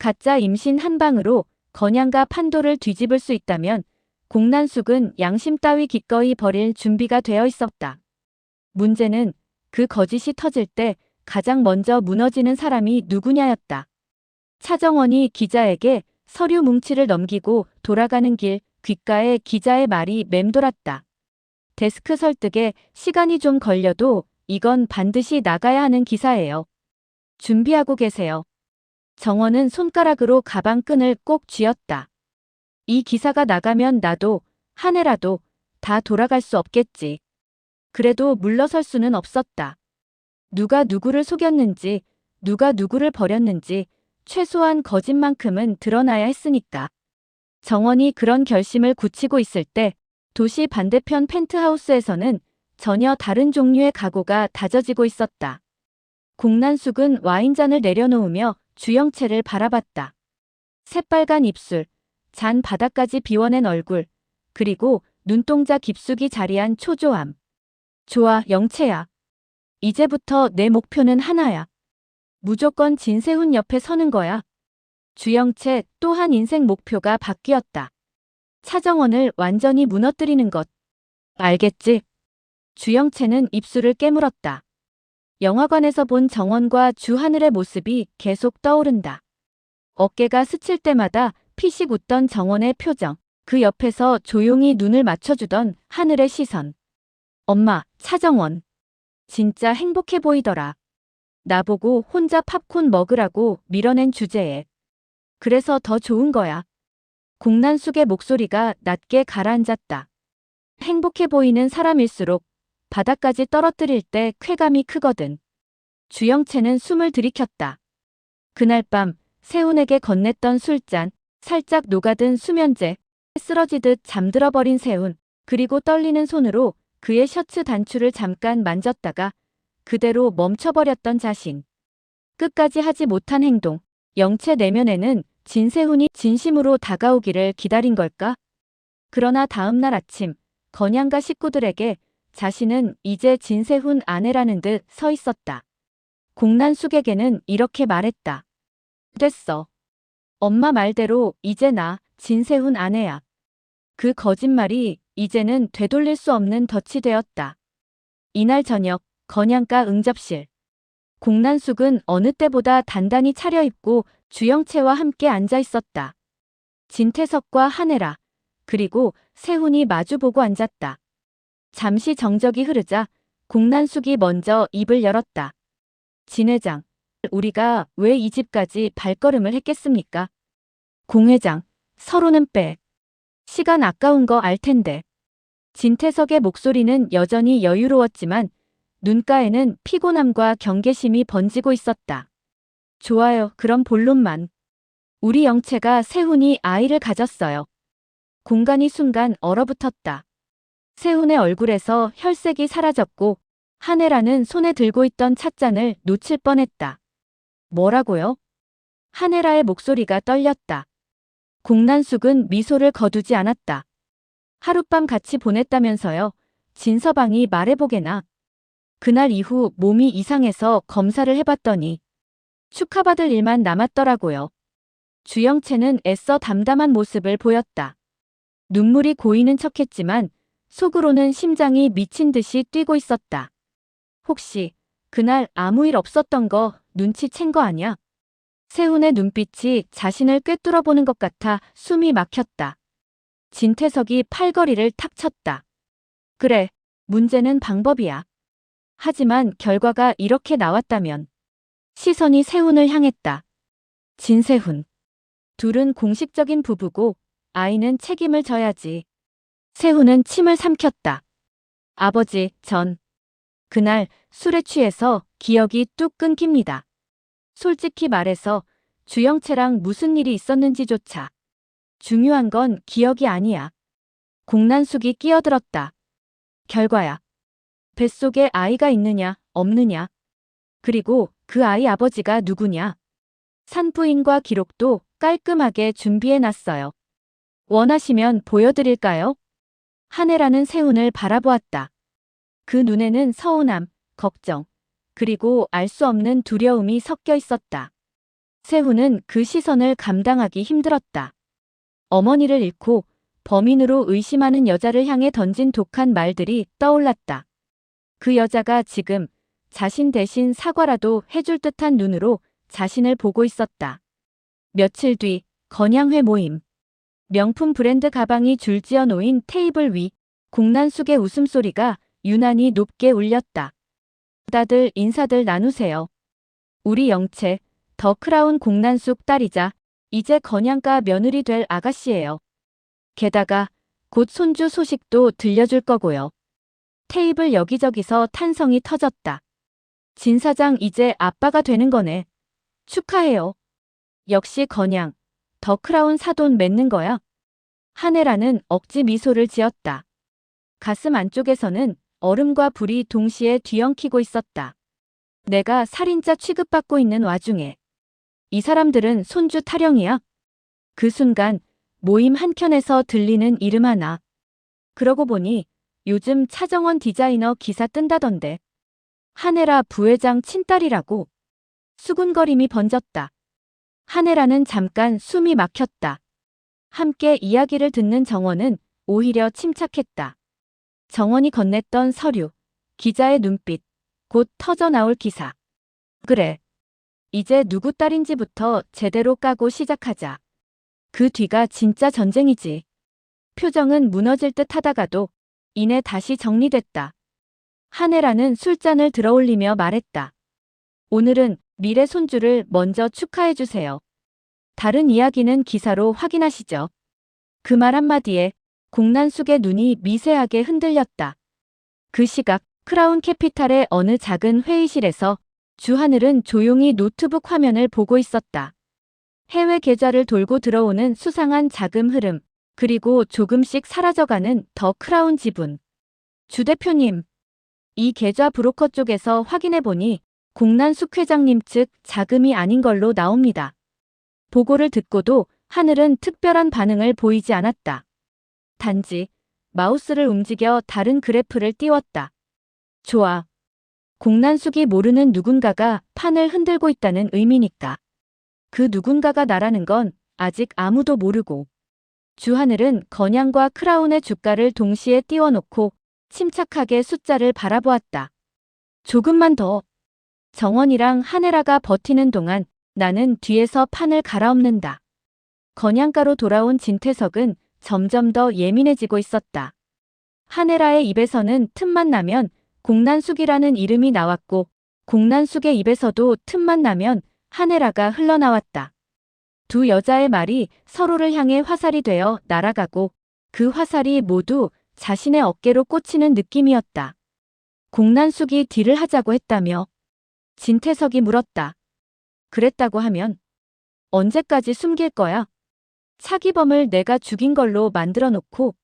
가짜 임신 한 방으로 건양과 판도를 뒤집을 수 있다면 공난숙은 양심 따위 기꺼이 버릴 준비가 되어 있었다. 문제는 그 거짓이 터질 때 가장 먼저 무너지는 사람이 누구냐였다. 차정원이 기자에게 서류 뭉치를 넘기고 돌아가는 길 귓가에 기자의 말이 맴돌았다. 데스크 설득에 시간이 좀 걸려도 이건 반드시 나가야 하는 기사예요. 준비하고 계세요. 정원은 손가락으로 가방 끈을 꼭 쥐었다. 이 기사가 나가면 나도, 한 해라도, 다 돌아갈 수 없겠지. 그래도 물러설 수는 없었다. 누가 누구를 속였는지, 누가 누구를 버렸는지, 최소한 거짓만큼은 드러나야 했으니까. 정원이 그런 결심을 굳히고 있을 때, 도시 반대편 펜트하우스에서는 전혀 다른 종류의 각오가 다져지고 있었다. 공난숙은 와인잔을 내려놓으며 주영채를 바라봤다. 새빨간 입술, 잔 바닥까지 비워낸 얼굴, 그리고 눈동자 깊숙이 자리한 초조함. 좋아, 영채야. 이제부터 내 목표는 하나야. 무조건 진세훈 옆에 서는 거야. 주영채 또한 인생 목표가 바뀌었다. 차정원을 완전히 무너뜨리는 것. 알겠지? 주영채는 입술을 깨물었다. 영화관에서 본 정원과 주하늘의 모습이 계속 떠오른다. 어깨가 스칠 때마다 피식 웃던 정원의 표정, 그 옆에서 조용히 눈을 맞춰주던 하늘의 시선. 엄마, 차정원. 진짜 행복해 보이더라. 나보고 혼자 팝콘 먹으라고 밀어낸 주제에. 그래서 더 좋은 거야. 공난숙의 목소리가 낮게 가라앉았다. 행복해 보이는 사람일수록 바닥까지 떨어뜨릴 때 쾌감이 크거든. 주영채는 숨을 들이켰다. 그날 밤 세훈에게 건넸던 술잔, 살짝 녹아든 수면제, 쓰러지듯 잠들어 버린 세훈, 그리고 떨리는 손으로 그의 셔츠 단추를 잠깐 만졌다가 그대로 멈춰버렸던 자신. 끝까지 하지 못한 행동, 영채 내면에는 진세훈이 진심으로 다가오기를 기다린 걸까? 그러나 다음날 아침, 건양가 식구들에게 자신은 이제 진세훈 아내라는 듯 서 있었다. 공난숙에게는 이렇게 말했다. 됐어. 엄마 말대로 이제 나 진세훈 아내야. 그 거짓말이 이제는 되돌릴 수 없는 덫이 되었다. 이날 저녁 건양가 응접실. 공난숙은 어느 때보다 단단히 차려입고 주영채와 함께 앉아 있었다. 진태석과 한혜라, 그리고 세훈이 마주보고 앉았다. 잠시 정적이 흐르자 공난숙이 먼저 입을 열었다. 진 회장, 우리가 왜 이 집까지 발걸음을 했겠습니까? 공 회장, 서로는 빼. 시간 아까운 거 알 텐데. 진태석의 목소리는 여전히 여유로웠지만 눈가에는 피곤함과 경계심이 번지고 있었다. 좋아요, 그럼 본론만. 우리 영채가 세훈이 아이를 가졌어요. 공간이 순간 얼어붙었다. 세훈의 얼굴에서 혈색이 사라졌고 한혜라는 손에 들고 있던 찻잔을 놓칠 뻔했다. 뭐라고요? 한혜라의 목소리가 떨렸다. 공난숙은 미소를 거두지 않았다. 하룻밤 같이 보냈다면서요. 진서방이 말해보게나. 그날 이후 몸이 이상해서 검사를 해봤더니 축하받을 일만 남았더라고요. 주영채는 애써 담담한 모습을 보였다. 눈물이 고이는 척했지만 속으로는 심장이 미친 듯이 뛰고 있었다. 혹시 그날 아무 일 없었던 거 눈치챈 거 아냐? 세훈의 눈빛이 자신을 꿰뚫어 보는 것 같아 숨이 막혔다. 진태석이 팔걸이를 탁 쳤다. 그래, 문제는 방법이야. 하지만 결과가 이렇게 나왔다면 시선이 세훈을 향했다. 진세훈. 둘은 공식적인 부부고 아이는 책임을 져야지. 세훈은 침을 삼켰다. 아버지, 전. 그날 술에 취해서 기억이 뚝 끊깁니다. 솔직히 말해서 주영채랑 무슨 일이 있었는지조차. 중요한 건 기억이 아니야. 공난숙이 끼어들었다. 결과야. 뱃속에 아이가 있느냐, 없느냐. 그리고 그 아이 아버지가 누구냐. 산부인과 기록도 깔끔하게 준비해 놨어요. 원하시면 보여드릴까요? 한혜라는 세훈을 바라보았다. 그 눈에는 서운함, 걱정, 그리고 알 수 없는 두려움이 섞여 있었다. 세훈은 그 시선을 감당하기 힘들었다. 어머니를 잃고 범인으로 의심하는 여자를 향해 던진 독한 말들이 떠올랐다. 그 여자가 지금 자신 대신 사과라도 해줄 듯한 눈으로 자신을 보고 있었다. 며칠 뒤 건양회 모임. 명품 브랜드 가방이 줄지어 놓인 테이블 위 공란숙의 웃음소리가 유난히 높게 울렸다. 다들 인사들 나누세요. 우리 영채, 더 크라운 공란숙 딸이자 이제 건양가 며느리 될 아가씨예요. 게다가 곧 손주 소식도 들려줄 거고요. 테이블 여기저기서 탄성이 터졌다. 진 사장 이제 아빠가 되는 거네. 축하해요. 역시 건양, 더 크라운 사돈 맺는 거야. 한혜라는 억지 미소를 지었다. 가슴 안쪽에서는 얼음과 불이 동시에 뒤엉키고 있었다. 내가 살인자 취급받고 있는 와중에 이 사람들은 손주 타령이야. 그 순간 모임 한켠에서 들리는 이름 하나. 그러고 보니 요즘 차정원 디자이너 기사 뜬다던데. 한혜라 부회장 친딸이라고. 수군거림이 번졌다. 한혜라는 잠깐 숨이 막혔다. 함께 이야기를 듣는 정원은 오히려 침착했다. 정원이 건넸던 서류, 기자의 눈빛, 곧 터져 나올 기사. 그래. 이제 누구 딸인지부터 제대로 까고 시작하자. 그 뒤가 진짜 전쟁이지. 표정은 무너질 듯 하다가도 이내 다시 정리됐다. 한혜라는 술잔을 들어올리며 말했다. 오늘은 미래 손주를 먼저 축하해주세요. 다른 이야기는 기사로 확인하시죠. 그 말 한마디에 공란숙의 눈이 미세하게 흔들렸다. 그 시각 크라운 캐피탈의 어느 작은 회의실에서 주하늘은 조용히 노트북 화면을 보고 있었다. 해외 계좌를 돌고 들어오는 수상한 자금 흐름, 그리고 조금씩 사라져가는 더 크라운 지분. 주 대표님, 이 계좌 브로커 쪽에서 확인해보니 공란숙 회장님 측 자금이 아닌 걸로 나옵니다. 보고를 듣고도 하늘은 특별한 반응을 보이지 않았다. 단지 마우스를 움직여 다른 그래프를 띄웠다. 좋아. 공란숙이 모르는 누군가가 판을 흔들고 있다는 의미니까. 그 누군가가 나라는 건 아직 아무도 모르고. 주하늘은 건양과 크라운의 주가를 동시에 띄워놓고 침착하게 숫자를 바라보았다. 조금만 더. 정원이랑 하늘아가 버티는 동안 나는 뒤에서 판을 갈아엎는다. 건양가로 돌아온 진태석은 점점 더 예민해지고 있었다. 하네라의 입에서는 틈만 나면 공란숙이라는 이름이 나왔고 공란숙의 입에서도 틈만 나면 하네라가 흘러나왔다. 두 여자의 말이 서로를 향해 화살이 되어 날아가고 그 화살이 모두 자신의 어깨로 꽂히는 느낌이었다. 공란숙이 딜을 하자고 했다며 진태석이 물었다. 그랬다고 하면 언제까지 숨길 거야? 차기범을 내가 죽인 걸로 만들어 놓고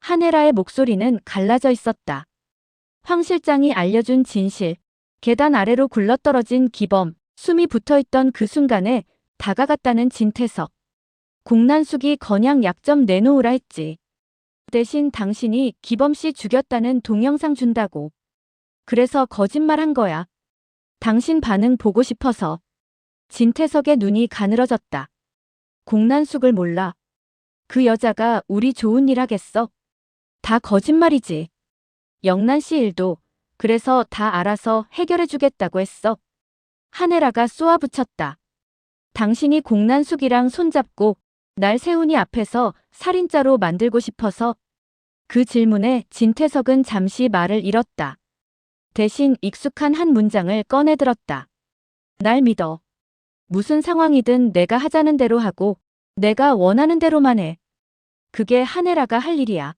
하네라의 목소리는 갈라져 있었다. 황 실장이 알려준 진실, 계단 아래로 굴러떨어진 기범, 숨이 붙어있던 그 순간에 다가갔다는 진태석. 공란숙이 건양 약점 내놓으라 했지. 대신 당신이 기범 씨 죽였다는 동영상 준다고. 그래서 거짓말 한 거야. 당신 반응 보고 싶어서. 진태석의 눈이 가늘어졌다. 공란숙을 몰라. 그 여자가 우리 좋은 일 하겠어? 다 거짓말이지. 영란 씨 일도 그래서 다 알아서 해결해 주겠다고 했어. 하네라가 쏘아붙였다. 당신이 공란숙이랑 손잡고 날 세훈이 앞에서 살인자로 만들고 싶어서 그 질문에 진태석은 잠시 말을 잃었다. 대신 익숙한 한 문장을 꺼내들었다. 날 믿어. 무슨 상황이든 내가 하자는 대로 하고 내가 원하는 대로만 해. 그게 하네라가 할 일이야.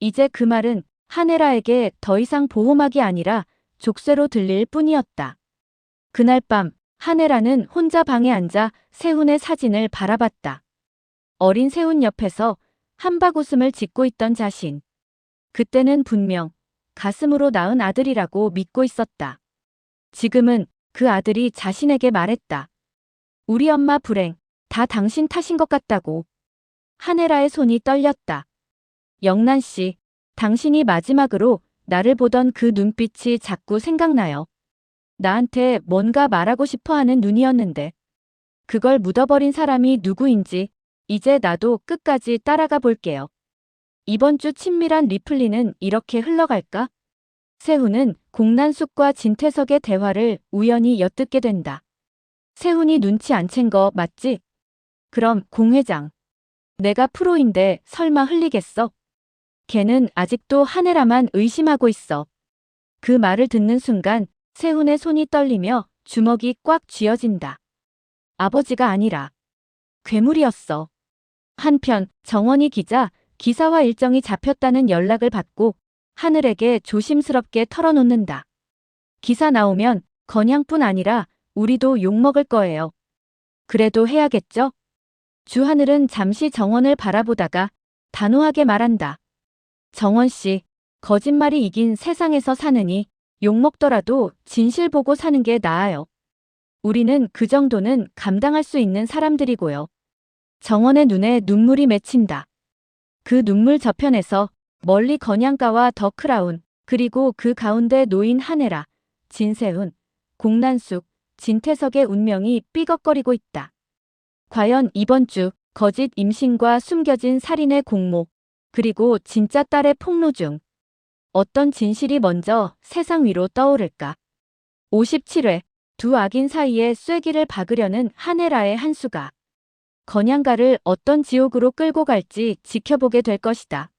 이제 그 말은 하네라에게 더 이상 보호막이 아니라 족쇄로 들릴 뿐이었다. 그날 밤 하네라는 혼자 방에 앉아 세훈의 사진을 바라봤다. 어린 세훈 옆에서 한박 웃음을 짓고 있던 자신. 그때는 분명 가슴으로 낳은 아들이라고 믿고 있었다. 지금은 그 아들이 자신에게 말했다. 우리 엄마 불행, 다 당신 탓인 것 같다고. 하네라의 손이 떨렸다. 영란 씨, 당신이 마지막으로 나를 보던 그 눈빛이 자꾸 생각나요. 나한테 뭔가 말하고 싶어 하는 눈이었는데. 그걸 묻어버린 사람이 누구인지 이제 나도 끝까지 따라가 볼게요. 이번 주 친밀한 리플리는 이렇게 흘러갈까? 세훈은 공난숙과 진태석의 대화를 우연히 엿듣게 된다. 세훈이 눈치 안 챈 거 맞지? 그럼 공 회장. 내가 프로인데 설마 흘리겠어? 걔는 아직도 하네라만 의심하고 있어. 그 말을 듣는 순간 세훈의 손이 떨리며 주먹이 꽉 쥐어진다. 아버지가 아니라 괴물이었어. 한편 정원이 기자 기사와 일정이 잡혔다는 연락을 받고 하늘에게 조심스럽게 털어놓는다. 기사 나오면 건양뿐 아니라 우리도 욕먹을 거예요. 그래도 해야겠죠? 주하늘은 잠시 정원을 바라보다가 단호하게 말한다. 정원 씨, 거짓말이 이긴 세상에서 사느니 욕먹더라도 진실 보고 사는 게 나아요. 우리는 그 정도는 감당할 수 있는 사람들이고요. 정원의 눈에 눈물이 맺힌다. 그 눈물 저편에서 멀리 건양가와 더 크라운, 그리고 그 가운데 놓인 하네라, 진세훈, 공난숙, 진태석의 운명이 삐걱거리고 있다. 과연 이번 주 거짓 임신과 숨겨진 살인의 공모, 그리고 진짜 딸의 폭로 중 어떤 진실이 먼저 세상 위로 떠오를까? 57회 두 악인 사이에 쐐기를 박으려는 하네라의 한수가 건양가를 어떤 지옥으로 끌고 갈지 지켜보게 될 것이다.